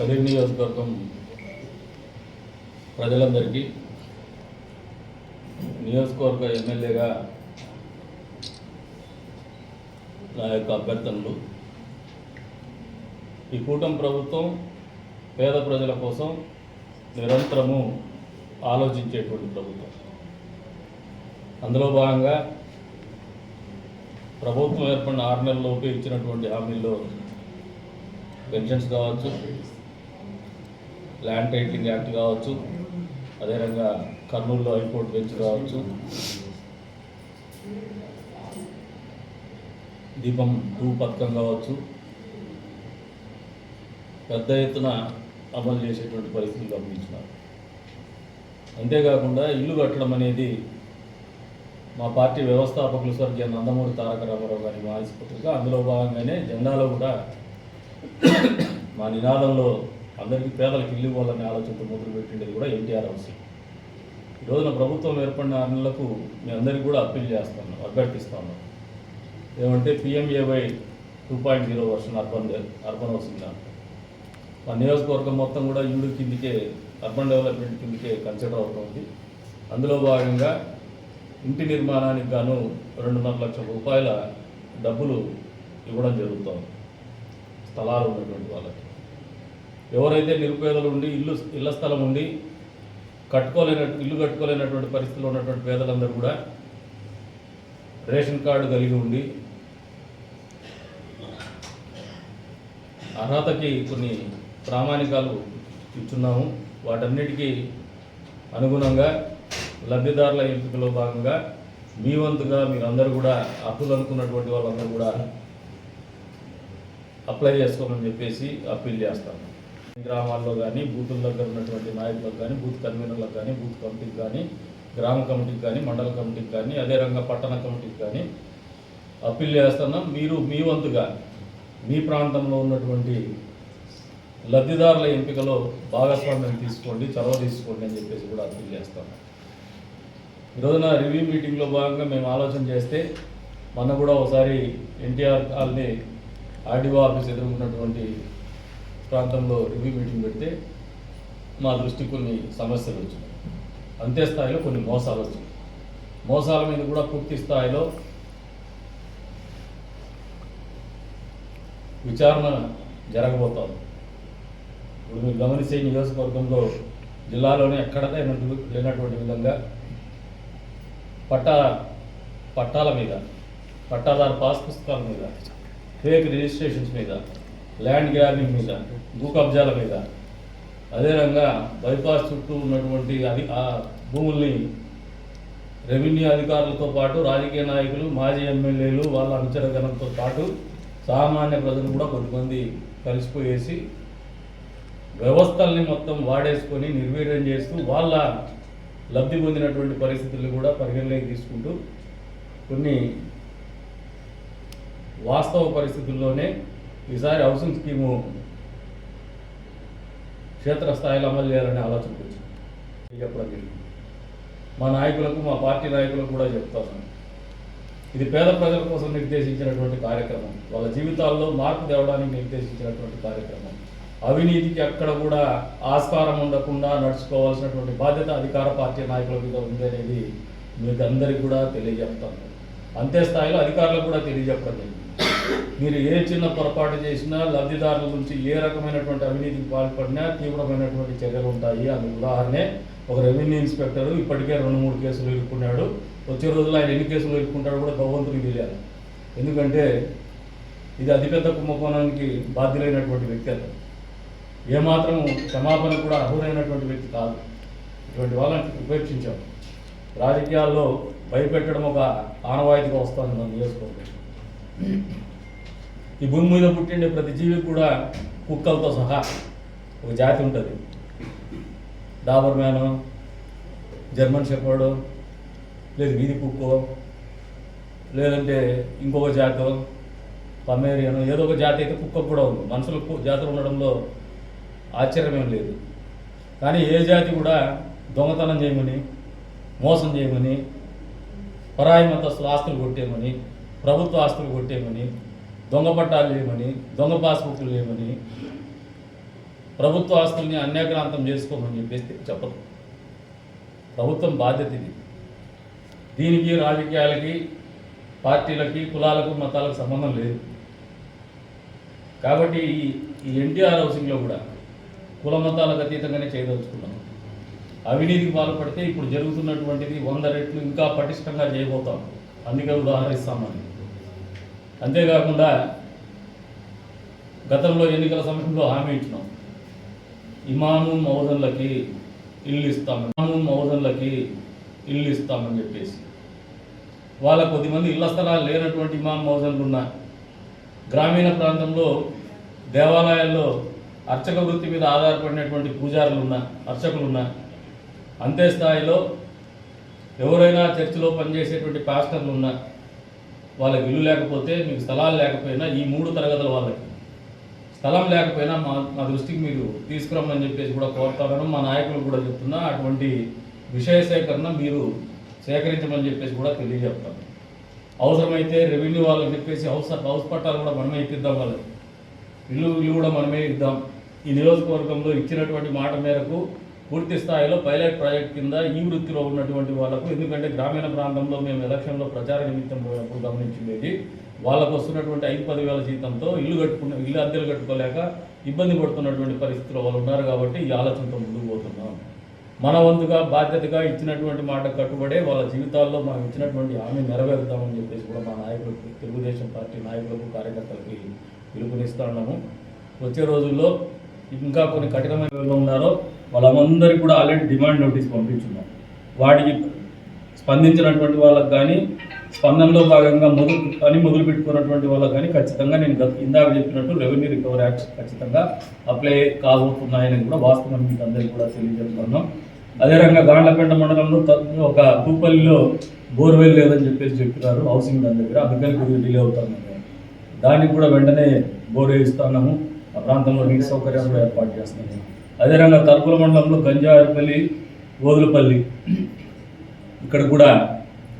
కదిరి నియోజకవర్గం ప్రజలందరికీ నియోజకవర్గ ఎమ్మెల్యేగా నా యొక్క అభ్యర్థనలు. ఈ కూటమి ప్రభుత్వం పేద ప్రజల కోసం నిరంతరము ఆలోచించేటువంటి ప్రభుత్వం. అందులో భాగంగా ప్రభుత్వం ఏర్పడిన ఆరు నెలలలోపు ఇచ్చినటువంటి హామీల్లో పెన్షన్స్ కావచ్చు ల్యాండ్ టైటిలింగ్ యాక్ట్ కావచ్చు అదేవిధంగా కర్నూలులో హైకోర్టు బెంచ్ కావచ్చు. దీపం టూ పథకం కావచ్చు. పెద్ద ఎత్తున అమలు చేసేటువంటి పరిస్థితులు గమనించినారు. అంతేకాకుండా ఇల్లు కట్టడం అనేది మా పార్టీ వ్యవస్థాపకులు స్వర్గీయ నందమూరి తారక రామారావు గారి మానసిక పత్రిక. అందులో భాగంగానే జెండాలో కూడా మా నినాదంలో అందరికీ పేదలకు ఇల్లు ఇవ్వాలనే ఆలోచనతో మొదలుపెట్టిండేది కూడా ఎన్టీఆర్ హౌసింగ్ ఈ రోజున ప్రభుత్వం ఏర్పడిన ఆరు నెలలకు మీ అందరికీ కూడా అప్పీల్ చేస్తాను అభ్యర్థిస్తాను ఏమంటే PMAY two point zero version urban urban housing దాంట్లో మా నియోజకవర్గం మొత్తం కూడా ఇల్లు కిందికే అర్బన్ డెవలప్మెంట్ కిందికే కన్సిడర్ అవుతుంది. అందులో భాగంగా ఇంటి నిర్మాణానికి గాను రెండున్నర లక్షల రూపాయల డబ్బులు ఇవ్వడం జరుగుతుంది. స్థలాలు ఉన్నటువంటి వాళ్ళకి. ఎవరైతే నిరుపేదలు ఉండి ఇల్లు ఇళ్ళ స్థలం ఉండి కట్టుకోలేన ఇల్లు కట్టుకోలేనటువంటి పరిస్థితిలో ఉన్నటువంటి పేదలందరూ కూడా రేషన్ కార్డు కలిగి ఉండి అర్హతకి కొన్ని ప్రామాణికాలు ఇచ్చున్నాము. వాటన్నిటికీ అనుగుణంగా లబ్ధిదారుల ఎంపికలో భాగంగా మీ వంతుగా మీరందరూ కూడా అప్పులు అనుకున్నటువంటి వాళ్ళందరూ కూడా అప్లై చేసుకోమని చెప్పేసి అప్పీల్ చేస్తాను గ్రామాల్లో కానీ బూతుల దగ్గర ఉన్నటువంటి నాయకులకు కానీ బూత్ కన్వీనర్లకు కానీ బూత్ కమిటీకి కానీ గ్రామ కమిటీకి కానీ మండల కమిటీకి కానీ అదే పట్టణ కమిటీకి కానీ అప్పీల్ చేస్తున్నాం మీరు మీ వంతుగా మీ ప్రాంతంలో ఉన్నటువంటి లబ్ధిదారుల ఎంపికలో భాగస్వామ్యం తీసుకోండి చొరవ తీసుకోండి అని చెప్పేసి కూడా అప్పీల్ చేస్తాను ఈరోజున రోజున రివ్యూ మీటింగ్లో భాగంగా మేము ఆలోచన చేస్తే మొన్న కూడా ఒకసారి ఎన్టీఆర్ కాలనీ ఆర్డీఓ ఆఫీస్ ఎదుర్కొన్నటువంటి ప్రాంతంలో రివ్యూ మీటింగ్ పెడితే మా దృష్టికి కొన్ని సమస్యలు వచ్చినాయి. అంతే స్థాయిలో కొన్ని మోసాలు వచ్చినాయి. మోసాల మీద కూడా పూర్తి స్థాయిలో విచారణ జరగబోతోంది ఇప్పుడు మీరు గమనించే నియోజకవర్గంలో జిల్లాలోనే ఎక్కడ లేనటువంటి విధంగా పట్టా పట్టాల మీద పట్టాదారు పాస్ పుస్తకాల మీద ఫేక్ రిజిస్ట్రేషన్స్ మీద ల్యాండ్ గ్రాబింగ్ మీద భూ కబ్జాల మీద అదేవిధంగా బైపాస్ చుట్టూ ఉన్నటువంటి అది ఆ భూముల్ని రెవెన్యూ అధికారులతో పాటు రాజకీయ నాయకులు మాజీ ఎమ్మెల్యేలు వాళ్ళ అనుచరగణంతో పాటు సామాన్య ప్రజలు కూడా కొంతమంది కలిసిపోయేసి వ్యవస్థల్ని మొత్తం వాడేసుకొని నిర్వీర్యం చేస్తూ వాళ్ళ లబ్ధి పొందినటువంటి పరిస్థితులు కూడా పరిగణలోకి తీసుకుంటూ కొన్ని వాస్తవ పరిస్థితుల్లోనే ఈసారి హౌసింగ్ స్కీము క్షేత్రస్థాయిలో అమలు చేయాలనే ఆలోచన వచ్చింది. చెప్పడం జరిగింది. మా నాయకులకు మా పార్టీ నాయకులకు కూడా చెప్తాను ఇది పేద ప్రజల కోసం నిర్దేశించినటువంటి కార్యక్రమం. వాళ్ళ జీవితాల్లో మార్పు తేవడానికి నిర్దేశించినటువంటి కార్యక్రమం. అవినీతికి అక్కడ కూడా ఆస్కారం ఉండకుండా నడుచుకోవాల్సినటువంటి బాధ్యత అధికార పార్టీ నాయకుల మీద ఉంది అనేది మీకు అందరికీ కూడా తెలియజెప్తాను అంతే స్థాయిలో అధికారులకు కూడా తెలియజెప్పడం జరిగింది. మీరు ఏ చిన్న పొరపాటు చేసినా లబ్ధిదారుల గురించి ఏ రకమైనటువంటి అవినీతికి పాల్పడినా తీవ్రమైనటువంటి చర్యలు ఉంటాయి. అందుకు ఉదాహరణే ఒక రెవెన్యూ ఇన్స్పెక్టర్ ఇప్పటికే రెండు మూడు కేసులు ఇరుక్కున్నాడు. వచ్చే రోజుల్లో ఆయన ఎన్ని కేసులు ఇరుక్కుంటాడు కూడా భగవంతుడికి తెలియాలి. ఎందుకంటే ఇది అతిపెద్ద కుంభకోణానికి బాధ్యులైనటువంటి వ్యక్తి అతను. ఏమాత్రం క్షమాపణ కూడా అర్హులైనటువంటి వ్యక్తి కాదు. ఇటువంటి వాళ్ళని ఉపేక్షించాం. రాజకీయాల్లో భయపెట్టడం ఒక ఆనవాయితీగా వస్తుంది మనం నియోజకవర్గం. ఈ భూమి మీద పుట్టిండే ప్రతి జీవికి కూడా కుక్కలతో సహా ఒక జాతి ఉంటుంది. డాబర్ మ్యాను జర్మన్ షెపర్డు లేదు వీధి కుక్కో లేదంటే ఇంకొక జాతో పమేరియను ఏదో ఒక జాతి అయితే కుక్క కూడా ఉంది. మనుషులకు జాతులు ఉండడంలో ఆశ్చర్యమేం లేదు. కానీ ఏ జాతి కూడా దొంగతనం చేయమని మోసం చేయమని పరాయి మతస్థుల ఆస్తులు కొట్టేయమని ప్రభుత్వ ఆస్తులు కొట్టేయమని దొంగ పట్టాలు లేమని దొంగ పాస్బుక్లు లేమని ప్రభుత్వ ఆస్తుల్ని అన్యాక్రాంతం చేసుకోమని చెప్పేసి చెప్పదు ప్రభుత్వం బాధ్యత ఇది. దీనికి రాజకీయాలకి పార్టీలకి కులాలకు మతాలకు సంబంధం లేదు. కాబట్టి ఈ ఈ ఎన్టీఆర్ హౌసింగ్లో కూడా కుల మతాలకు అతీతంగానే చేయదలుచుకున్నాం. అవినీతికి పాల్పడితే ఇప్పుడు జరుగుతున్నటువంటిది వంద రెట్లు ఇంకా పటిష్టంగా చేయబోతాం. అందుకే ఉదాహరిస్తామని. అంతేకాకుండా గతంలో ఎన్నికల సమయంలో హామీ ఇచ్చినాం. ఇమాము మౌజన్లకి ఇల్లు ఇస్తాం ఇమాము మౌజన్లకి ఇల్లు ఇస్తామని చెప్పేసి. వాళ్ళ కొద్దిమంది ఇళ్ళ స్థలాలు లేనటువంటి ఇమాం మౌజన్లు ఉన్న గ్రామీణ ప్రాంతంలో దేవాలయాల్లో అర్చక వృత్తి మీద ఆధారపడినటువంటి పూజారులు ఉన్న అర్చకులు ఉన్న అంతే స్థాయిలో ఎవరైనా చర్చిలో పనిచేసేటువంటి పాస్టర్లు ఉన్నా వాళ్ళకి ఇల్లు లేకపోతే మీకు స్థలాలు లేకపోయినా ఈ మూడు తరగతుల వాళ్ళకి. స్థలం లేకపోయినా మా మా దృష్టికి మీరు తీసుకురమ్మని చెప్పేసి కూడా కోరుతాను మా నాయకులు కూడా చెప్తున్నా అటువంటి విషయ సేకరణ మీరు సేకరించమని చెప్పేసి కూడా తెలియజెప్తాను అవసరమైతే రెవెన్యూ వాళ్ళకి చెప్పేసి హౌస్ హౌస్ పట్టాలు కూడా మనమే ఇప్పిద్దాం వాళ్ళకి. ఇల్లు ఇల్లు కూడా మనమే ఇద్దాం. ఈ నియోజకవర్గంలో ఇచ్చినటువంటి మాట మేరకు పూర్తి స్థాయిలో పైలట్ ప్రాజెక్ట్ కింద ఈ వృత్తిలో ఉన్నటువంటి వాళ్ళకు ఎందుకంటే గ్రామీణ ప్రాంతంలో మేము ఎలక్షన్లో ప్రచార నిమిత్తం పోయినప్పుడు గమనించింది వాళ్ళకు వస్తున్నటువంటి ఐదు పదివేల జీతంతో ఇల్లు కట్టుకున్న ఇల్లు అద్దెలు కట్టుకోలేక ఇబ్బంది పడుతున్నటువంటి పరిస్థితిలో వాళ్ళు ఉన్నారు కాబట్టి ఈ ఆలోచనతో ముందుకు పోతున్నాం. మన వంతుగా బాధ్యతగా ఇచ్చినటువంటి మాట కట్టుబడే వాళ్ళ జీవితాల్లో మనం ఇచ్చినటువంటి హామీ నెరవేరుతామని చెప్పేసి కూడా మా నాయకులకు తెలుగుదేశం పార్టీ నాయకులకు కార్యకర్తలకి పిలుపునిస్తా ఉన్నాము. వచ్చే రోజుల్లో ఇంకా కొన్ని కఠినమైన వాళ్ళు ఉన్నారో వాళ్ళందరికీ కూడా ఆల్రెడీ డిమాండ్ నోటీస్ పంపించున్నాం. వాటికి స్పందించినటువంటి వాళ్ళకి కానీ స్పందనలో భాగంగా మొదలు పని మొదలు పెట్టుకున్నటువంటి వాళ్ళకి కానీ ఖచ్చితంగా నేను ఇందాక చెప్పినట్టు రెవెన్యూ రికవరీ యాక్ట్ ఖచ్చితంగా అప్లై కాబోతున్నాయని కూడా వాస్తవం మీకు అందరికీ కూడా తెలియజేస్తున్నాం. అదే రకంగా గాండ్లపేట మండలంలో ఒక తూపల్లిలో బోర్వెల్ లేదని చెప్పేసి చెప్తున్నారు హౌసింగ్ దాని దగ్గర. అందుకని కొద్దిగా డిలే అవుతాను దానికి కూడా వెంటనే బోర్ వేయిస్తున్నాము. ఆ ప్రాంతంలో నీటి సౌకర్యం కూడా ఏర్పాటు చేస్తున్నాము అదే తలుపుల మండలంలో గంజారపల్లి గోదులపల్లి ఇక్కడ కూడా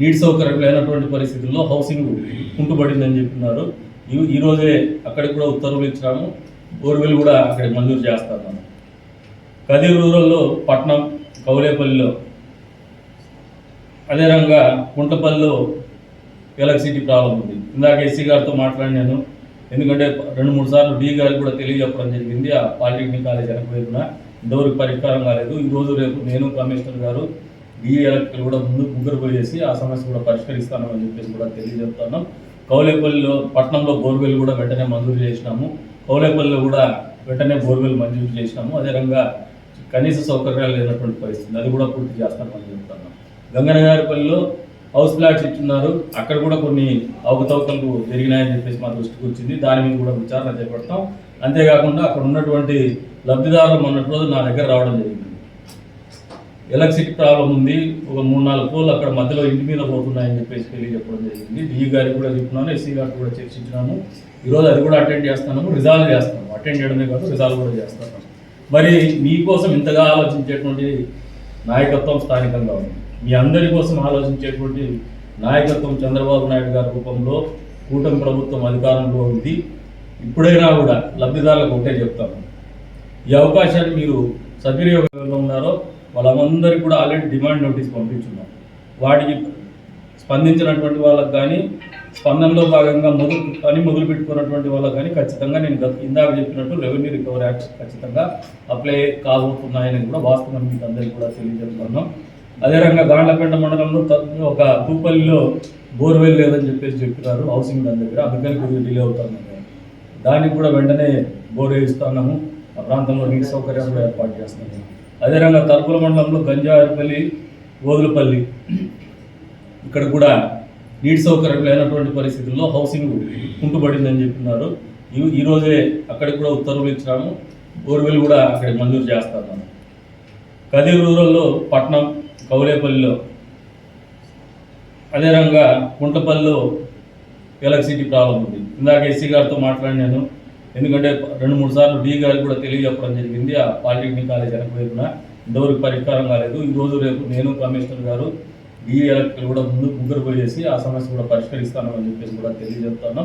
నీటి సౌకర్యం లేనటువంటి పరిస్థితుల్లో హౌసింగ్ కుంటుపడిందని చెప్తున్నారు. ఈ ఈరోజే అక్కడికి కూడా ఉత్తర్వులు ఇచ్చినాము. బోర్వెల్ కూడా అక్కడ మంజూరు చేస్తాము కదిరి రూరల్లో పట్నం కౌలేపల్లిలో. అదే కుంటపల్లిలో ఎలక్ట్రిసిటీ ప్రాబ్లం ఉంది. ఇందాక ఎస్సీ గారితో మాట్లాడినాను. ఎందుకంటే రెండు మూడు సార్లు డీ గారికి కూడా తెలియజెప్పడం జరిగింది. ఆ పాలిటెక్నిక్ కాలేజ్ వెనకవైపున ఇంతవరకు పరిష్కారం కాలేదు. ఈ రోజు రేపు నేను కమిషనర్ గారు డిఈ ఎలక్ట్రికల్ కూడా ముందు ముగ్గురు పోయేసి ఆ సమస్య కూడా పరిష్కరిస్తానని చెప్పేసి కూడా తెలియజెప్తున్నాం. కౌలేపల్లిలో పట్టణంలో బోర్వెల్ కూడా వెంటనే మంజూరు చేసినాము. కౌలేపల్లిలో కూడా వెంటనే బోర్వెల్ మంజూరు చేసినాము. అదే కనీస సౌకర్యాలు లేనటువంటి పరిస్థితి. అది కూడా పూర్తి చేస్తామని చెప్తున్నాం. గంగనగారిపల్లిలో హౌస్ ప్లాట్స్ ఇచ్చున్నారు. అక్కడ కూడా కొన్ని అవకతవకలు జరిగినాయని చెప్పేసి మా దృష్టికి వచ్చింది. దాని మీద కూడా విచారణ చేపడతాం. అంతేకాకుండా అక్కడ ఉన్నటువంటి లబ్ధిదారులు మొన్నటి రోజు నా దగ్గర రావడం జరిగింది. ఎలక్ట్రిసిటీ ప్రాబ్లం ఉంది. ఒక మూడు నాలుగు పోలు అక్కడ మధ్యలో ఇంటి మీద పోతున్నాయని చెప్పేసి తెలియజెప్పడం జరిగింది. డిఈ గారికి కూడా చెప్తున్నాను ఎస్సీ గారికి కూడా చర్చించినాము. ఈరోజు అది కూడా అటెండ్ చేస్తున్నాము రిజాల్వ్ చేస్తాము అటెండ్ చేయడమే కాదు రిజాల్వ్ కూడా చేస్తున్నాము. మరి మీకోసం ఇంతగా ఆలోచించేటువంటి నాయకత్వం స్థానికంగా ఉంది. మీ అందరి కోసం ఆలోచించేటువంటి నాయకత్వం చంద్రబాబు నాయుడు గారి రూపంలో కూటమి ప్రభుత్వం అధికారంలో ఉంది. ఇప్పుడైనా కూడా లబ్ధిదారులకు ఒకటే చెప్తాను. ఈ అవకాశాన్ని మీరు సద్వినియోగంలో ఉన్నారో వాళ్ళందరికీ కూడా ఆల్రెడీ డిమాండ్ నోటీస్ పంపించున్నాం. వాటికి స్పందించినటువంటి వాళ్ళకి కానీ స్పందనలో భాగంగా మొదలు పని మొదలు పెట్టుకున్నటువంటి వాళ్ళకి కానీ ఖచ్చితంగా నేను గత ఇందాక చెప్పినట్టు రెవెన్యూ రికవరీ యాక్ట్ ఖచ్చితంగా అప్లై కాబోతున్నాయని కూడా వాస్తవం మీకు అందరికీ కూడా తెలియజేస్తున్నాం అదే గాండ్లపేట మండలంలో ఒక కూపల్లిలో బోర్వెల్ లేదని చెప్పేసి చెప్తున్నారు హౌసింగ్ దాని దగ్గర. అందుకని కొద్దిగా డిలే అవుతాను దానికి కూడా వెంటనే బోర్ వేయిస్తున్నాము. ఆ ప్రాంతంలో నీటి సౌకర్యం కూడా ఏర్పాటు చేస్తున్నాము. అదే తలుపుల మండలంలో గంజాయిపల్లి ఓదులపల్లి ఇక్కడ కూడా నీటి సౌకర్యం లేనటువంటి పరిస్థితుల్లో హౌసింగ్ కుంటుపడిందని చెప్తున్నారు ఈ ఈరోజే అక్కడికి కూడా ఉత్తర్వులు ఇచ్చినాము. బోర్వెల్ కూడా అక్కడ మంజూరు చేస్తాను కదిరి రూరల్లో పట్నం కౌలేపల్లిలో. అదే రకంగా కుంటపల్లిలో ఎలక్ట్రిసిటీ ప్రాబ్లం ఉంది. ఇందాక ఎస్సీ గారితో మాట్లాడినాను. ఎందుకంటే రెండు మూడు సార్లు డి గారికి కూడా తెలియజెప్పడం జరిగింది. ఆ పాలిటెక్నిక్ కాలేజ్ వెనకవైపున ఇంతవరకు పరిష్కారం కాలేదు. ఈ రోజు రేపు నేను కమిషనర్ గారు డిఈ ఎలక్ట్రికల్ కూడా ముందు ముగ్గురు పోయేసి ఆ సమస్య కూడా పరిష్కరిస్తానని చెప్పేసి కూడా తెలియజెప్తాను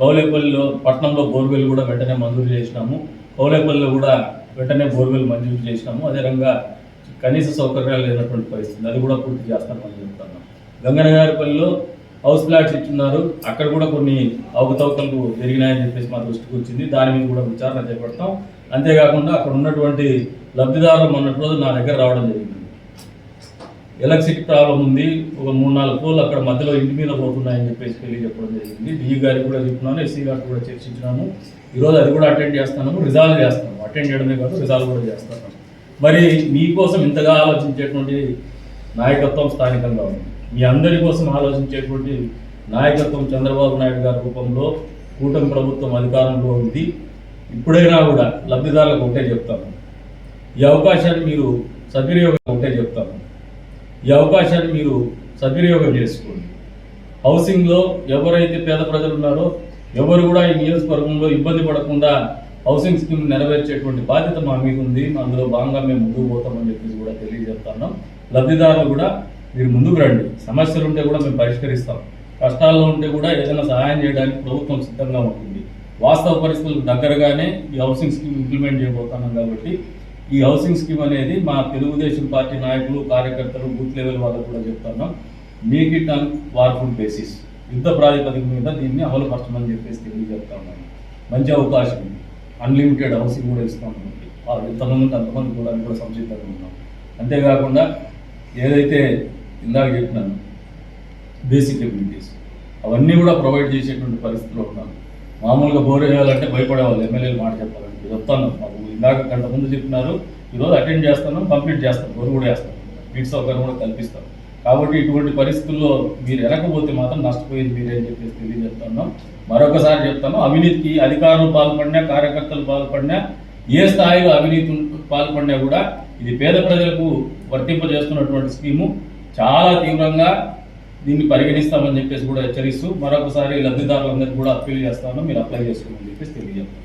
కౌలేపల్లిలో పట్టణంలో బోర్వెల్ కూడా వెంటనే మంజూరు చేసినాము. కౌలేపల్లిలో కూడా వెంటనే బోర్వెల్ మంజూరు చేసినాము. అదేవిధంగా కనీస సౌకర్యాలు లేనటువంటి పరిస్థితి. అది కూడా పూర్తి చేస్తామని చెప్తున్నాం. గంగనగారిపల్లిలో హౌస్ ఫ్లాట్స్ ఇచ్చున్నారు. అక్కడ కూడా కొన్ని అవకతవకలు జరిగినాయని చెప్పేసి మా దృష్టికి వచ్చింది. దాని మీద కూడా విచారణ చేపడతాం. అంతేకాకుండా అక్కడ ఉన్నటువంటి లబ్ధిదారులు మొన్నటి రోజు నా దగ్గర రావడం జరిగింది. ఎలక్ట్రిసిటీ ప్రాబ్లం ఉంది. ఒక మూడు నాలుగు పోలు అక్కడ మధ్యలో ఇంటి మీద పోతున్నాయని చెప్పేసి తెలియజెప్పడం జరిగింది. డిఈ గారికి కూడా చెప్తున్నాను ఎస్సీ గారికి కూడా చర్చించినాము. ఈరోజు అది కూడా అటెండ్ చేస్తున్నాము రిజాల్వ్ చేస్తాము అటెండ్ చేయడమే కాదు రిజాల్వ్ కూడా చేస్తున్నాము. మరి మీకోసం ఇంతగా ఆలోచించేటువంటి నాయకత్వం స్థానికంగా ఉంది. మీ అందరి కోసం ఆలోచించేటువంటి నాయకత్వం చంద్రబాబు నాయుడు గారి రూపంలో కూటమి ప్రభుత్వం అధికారంలో ఉంది. ఇప్పుడైనా కూడా లబ్ధిదారులకు ఒకటే చెప్తాను ఈ అవకాశాన్ని మీరు సద్వినియోగం ఒకటే చెప్తాను ఈ అవకాశాన్ని మీరు సద్వినియోగం చేసుకోండి. హౌసింగ్లో ఎవరైతే పేద ప్రజలు ఉన్నారో ఎవరు కూడా ఈ నియోజకవర్గంలో ఇబ్బంది పడకుండా హౌసింగ్ స్కీమ్ నెరవేర్చేటువంటి బాధ్యత మా మీద ఉంది. అందులో భాగంగా మేము ముందుకు పోతామని చెప్పేసి కూడా తెలియజేస్తున్నాం. లబ్ధిదారులు కూడా మీరు ముందుకు రండి. సమస్యలు ఉంటే కూడా మేము పరిష్కరిస్తాం. కష్టాల్లో ఉంటే కూడా ఏదైనా సహాయం చేయడానికి ప్రభుత్వం సిద్ధంగా ఉంటుంది. వాస్తవ పరిస్థితులకు దగ్గరగానే ఈ హౌసింగ్ స్కీమ్ ఇంప్లిమెంట్ చేయబోతున్నాం కాబట్టి ఈ హౌసింగ్ స్కీమ్ అనేది మా తెలుగుదేశం పార్టీ నాయకులు కార్యకర్తలు బూత్ లెవెల్ వాళ్ళకు కూడా చెప్తున్నాం. Make it on వార్ఫుల్ basis. యుద్ధ ప్రాతిపదిక మీద దీన్ని అమలుపరచమని చెప్పేసి తెలియజేస్తా ఉన్నాను మంచి అవకాశం ఉంది అన్లిమిటెడ్ హౌసింగ్ కూడా ఇస్తాం మనకి. వాళ్ళు ఎంతమంది అంతమంది కూడా కూడా సంసిద్ధంగా ఉన్నాం. అంతేకాకుండా ఏదైతే ఇందాక చెప్పినాను బేసిక్ ఎబిలిటీస్ అవన్నీ కూడా ప్రొవైడ్ చేసేటువంటి పరిస్థితిలో ఉన్నాం. మామూలుగా బోర్ వేయాలంటే భయపడేవాళ్ళు ఎమ్మెల్యేలు మాట చెప్పాలంటే చెప్తాను. మాకు ఇందాక గంట ముందు చెప్పినారు ఈరోజు అటెండ్ చేస్తాను కంప్లీట్ చేస్తాను బోర్ కూడా వేస్తాను నీటి సౌకర్యం కూడా కల్పిస్తాను కాబట్టి ఇటువంటి పరిస్థితుల్లో మీరు ఎనకపోతే మాత్రం నష్టపోయింది మీరే అని చెప్పేసి తెలియజేస్తున్నాం మరొకసారి చెప్తాను అవినీతికి అధికారులు పాల్పడినా కార్యకర్తలు పాల్పడినా ఏ స్థాయిలో అవినీతి పాల్పడినా కూడా ఇది పేద ప్రజలకు వర్తింపజేస్తున్నటువంటి స్కీము. చాలా తీవ్రంగా దీన్ని పరిగణిస్తామని చెప్పేసి కూడా హెచ్చరిస్తూ మరొకసారి లబ్ధిదారులందరికీ కూడా అప్పీల్ చేస్తాను మీరు అప్లై చేసుకోమని చెప్పేసి తెలియజేస్తాను